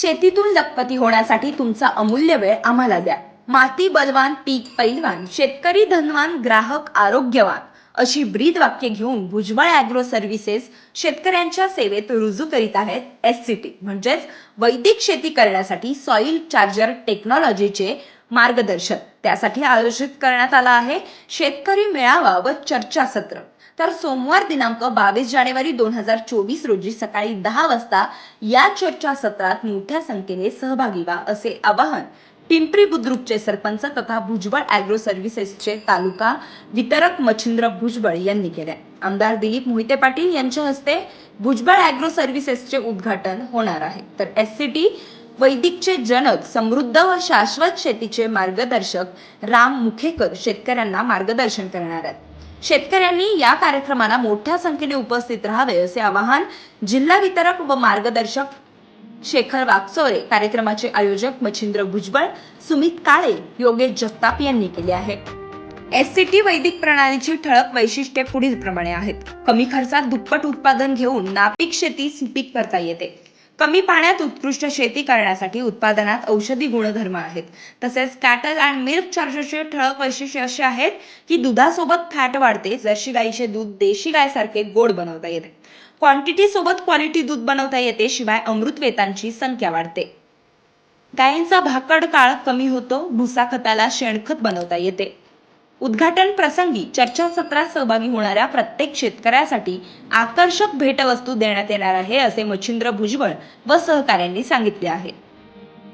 शेतीतून लखपती होण्यासाठी तुमचा अमूल्य वेळ आम्हाला द्या. माती बलवान पीक पैलवान शेतकरी धनवान ग्राहक आरोग्यवान अशी ब्रीद वाक्य घेऊन भुजबळ अॅग्रो सर्व्हिसेस शेतकऱ्यांच्या सेवेत रुजू करीत आहेत एस सी टी म्हणजेच वैदिक शेती करण्यासाठी सॉइल चार्जर टेक्नॉलॉजीचे मार्गदर्शन. त्यासाठी आयोजित करण्यात आला आहे शेतकरी मेळावा व चर्चासत्र. तर सोमवार दिनांक बावीस जानेवारी दोन हजार चोवीस रोजी सकाळी दहा वाजता या चर्चा सत्रात मोठ्या संख्येने सहभागी व्हा असे आवाहन पिंपरी बुद्रुकचे सरपंच तथा भुजबळ अॅग्रो सर्व्हिसेसचे तालुका वितरक मच्छिंद्र भुजबळ यांनी केले. आमदार दिलीप मोहिते पाटील यांच्या हस्ते भुजबळ अॅग्रो सर्व्हिसेसचे उद्घाटन होणार आहे. तर एस सी टी वैदिकचे जनक समृद्ध व शाश्वत शेतीचे मार्गदर्शक राम मुखेकर शेतकऱ्यांना मार्गदर्शन करणार आहेत. शेतकऱ्यांनी या कार्यक्रमाला मोठ्या संख्येने उपस्थित राहावे असे आवाहन जिल्हा वितरक व मार्गदर्शक शेखर वागचोरे कार्यक्रमाचे आयोजक मच्छिंद्र भुजबळ सुमित काळे योगेश जगताप यांनी केले आहे. एस सी टी वैदिक प्रणालीची ठळक वैशिष्ट्ये पुढील प्रमाणे आहेत. कमी खर्चात दुप्पट उत्पादन घेऊन नापीक शेती सुपीक करता येते. कमी पाण्यात उत्कृष्ट शेती करण्यासाठी उत्पादनात औषधी गुणधर्म आहेत. तसेच कॅटल अँड मिल्क चार्जरचे ठळक वैशिष्ट्य असे आहेत की दुधासोबत फॅट वाढते जर्शी गाईचे दूध देशी गायसारखे गोड बनवता येते. क्वांटिटी सोबत क्वालिटी दूध बनवता येते शिवाय अमृतवेतांची संख्या वाढते. गायींचा भाकड काळ कमी होतो भुसा खताला शेणखत बनवता येते. उद्घाटन प्रसंगी चर्चासत्रात सहभागी होणाऱ्या प्रत्येक शेतकऱ्यासाठी आकर्षक भेटवस्तू देण्यात येणार आहे असे मच्छिंद्र भुजबळ व सहकाऱ्यांनी सांगितले आहे.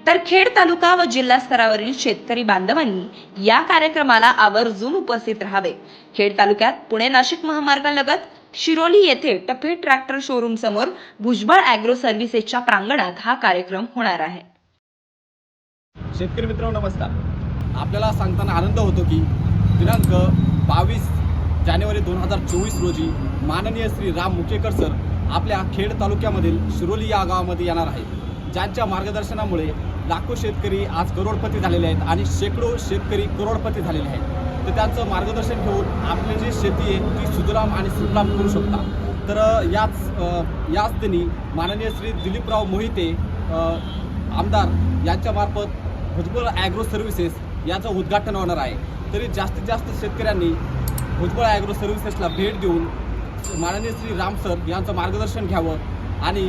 तर खेड तालुका व जिल्हा स्तरावरील शेतकरी बांधवांनी या कार्यक्रमाला आवर्जून उपस्थित राहावे. खेड तालुक्यात पुणे नाशिक महामार्गालगत शिरोली येथे टफे ट्रॅक्टर शोरूम समोर भुजबळ अॅग्रो सर्व्हिसेसच्या प्रांगणात हा कार्यक्रम होणार आहे. शेतकरी मित्रांनो नमस्कार. आपल्याला सांगताना आनंद होतो की दिनांक बावीस जानेवारी दोन हजार चोवीस रोजी माननीय श्री राम मुकेकर सर आपल्या खेड तालुक्यामधील शिरोली या गावामध्ये येणार आहेत. ज्यांच्या मार्गदर्शनामुळे लाखो शेतकरी आज करोडपती झालेले आहेत आणि शेकडो शेतकरी करोडपती झालेले आहेत. तर त्यांचं मार्गदर्शन घेऊन आपली जी शेती आहे ती सुजलाम आणि सुफलाम करू शकता. तर याच याच दिनी माननीय श्री दिलीपराव मोहिते आमदार यांच्यामार्फत भुजबळ ॲग्रो सर्व्हिसेस याचं उद्घाटन होणार आहे. तरी जास्तीत जास्त शेतकऱ्यांनी भुजबळ ॲग्रो सर्व्हिसेसला भेट देऊन माननीय श्री राम सर यांचं मार्गदर्शन घ्यावं आणि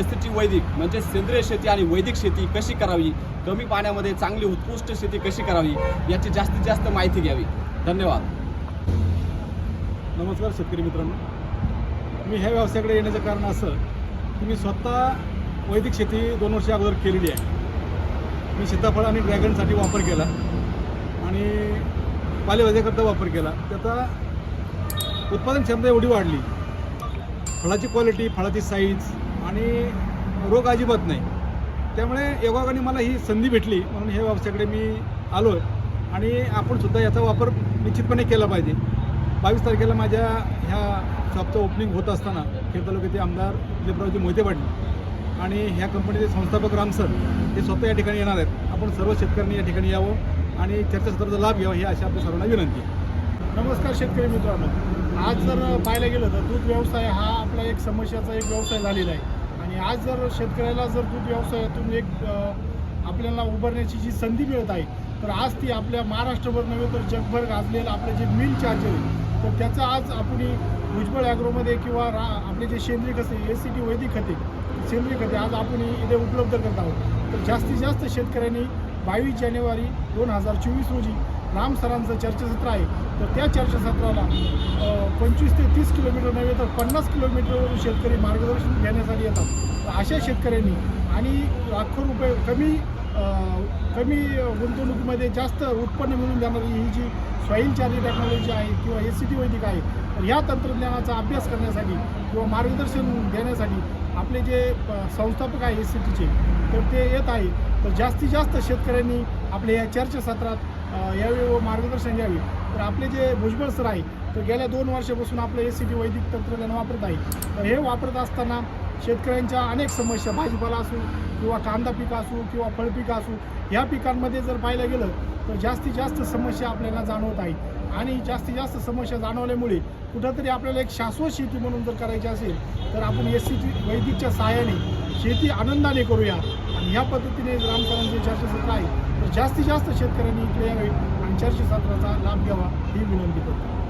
एस टी वैदिक म्हणजे सेंद्रिय शेती आणि वैदिक शेती कशी करावी कमी पाण्यामध्ये चांगली उत्कृष्ट शेती कशी करावी याची जास्तीत जास्त माहिती घ्यावी. धन्यवाद. नमस्कार शेतकरी मित्रांनो. मी ह्या व्यवसायाकडे येण्याचं कारण असं की मी स्वतः वैदिक शेती दोन वर्ष अगोदर केलेली आहे. मी सीताफळ आणि ड्रॅगनसाठी वापर केला. आणि पालेभाज्याकरता वापर केला. त्याचा उत्पादन क्षमता एवढी वाढली. फळाची क्वालिटी फळाची साईज आणि रोग अजिबात नाही. त्यामुळे योगाने मला ही संधी भेटली. म्हणून ह्या व्यवसायाकडे मी आलो आहे आणि आपण सुद्धा याचा वापर निश्चितपणे केला पाहिजे. बावीस तारखेला माझ्या ह्या शॉपचं ओपनिंग होत असताना खेळ तालुक्याचे आमदार दिलीपरावजी मोहिते पाटील आणि ह्या कंपनीचे संस्थापक राम सर हे स्वतः या ठिकाणी येणार आहेत. आपण सर्व शेतकऱ्यांनी या ठिकाणी यावं. आणि चर्चासत्राचा लाभ घ्यावा ही अशी आपल्या सर्वांना विनंती. आहे नमस्कार शेतकरी मित्रांनो. आज जर पाहायला गेलं तर दूध व्यवसाय हा आपला एक समस्याचा एक व्यवसाय झालेला आहे. आणि आज जर शेतकऱ्याला जर दूध व्यवसायातून एक आपल्याला उभारण्याची जी संधी मिळत आहे तर आज ती आपल्या महाराष्ट्रभर नव्हे तर जगभर गाजलेलं आपलं जे मिल चार्जर आहे तर त्याचा आज आपण भुजबळ ॲग्रोमध्ये किंवा रा आपले जे सेंद्रिय खते ए सी टी वैदिक खते सेंद्रिय खते आज आपण इथे उपलब्ध करत आहोत. तर जास्तीत जास्त शेतकऱ्यांनी बावीस जानेवारी दोन हजार चोवीस रोजी राम सरांचं चर्चासत्र आहे. तर त्या चर्चासत्राला पंचवीस ते तीस किलोमीटर नव्हे तर पन्नास किलोमीटरवरून शेतकरी मार्गदर्शन घेण्यासाठी येतात. तर अशा शेतकऱ्यांनी आणि लाखो रुपये कमी कमी गुंतवणुकीमध्ये जास्त उत्पन्न मिळून देणारी ही जी सॉईल चार्जिंग टेक्नॉलॉजी आहे किंवा एस सी टी वैदिक आहे तर या तंत्रज्ञानाचा अभ्यास करण्यासाठी किंवा मार्गदर्शन देण्यासाठी आपले जे संस्थापक आहे एस सी टीचे तर ते येत आहे. तर जास्तीत जास्त शेतकऱ्यांनी आपल्या या चर्चासत्रात यावे व मार्गदर्शन घ्यावे. तर आपले जे भुजबळ सर आहे तर गेल्या दोन वर्षापासून आपलं एस सी टी वैदिक तंत्रज्ञान वापरत आहे तर हे वापरत असताना शेतकऱ्यांच्या अनेक समस्या भाजीपाला असू किंवा कांदा पिकं असू किंवा फळपिकं असू ह्या पिकांमध्ये जर पाहायला गेलं तर जास्तीत जास्त समस्या आपल्याला जाणवत आहे आणि जास्तीत जास्त समस्या जाणवल्यामुळे कुठंतरी आपल्याला एक शाश्वत शेती म्हणून जर करायची असेल तर आपण एस सी वैदिकच्या सहाय्याने शेती आनंदाने करूया. आणि ह्या पद्धतीने राम सरांचे चर्चासत्र आहे तर जास्तीत जास्त शेतकऱ्यांनी इकडे यावे आणि चर्चासत्राचा लाभ घ्यावा ही विनंती करतो.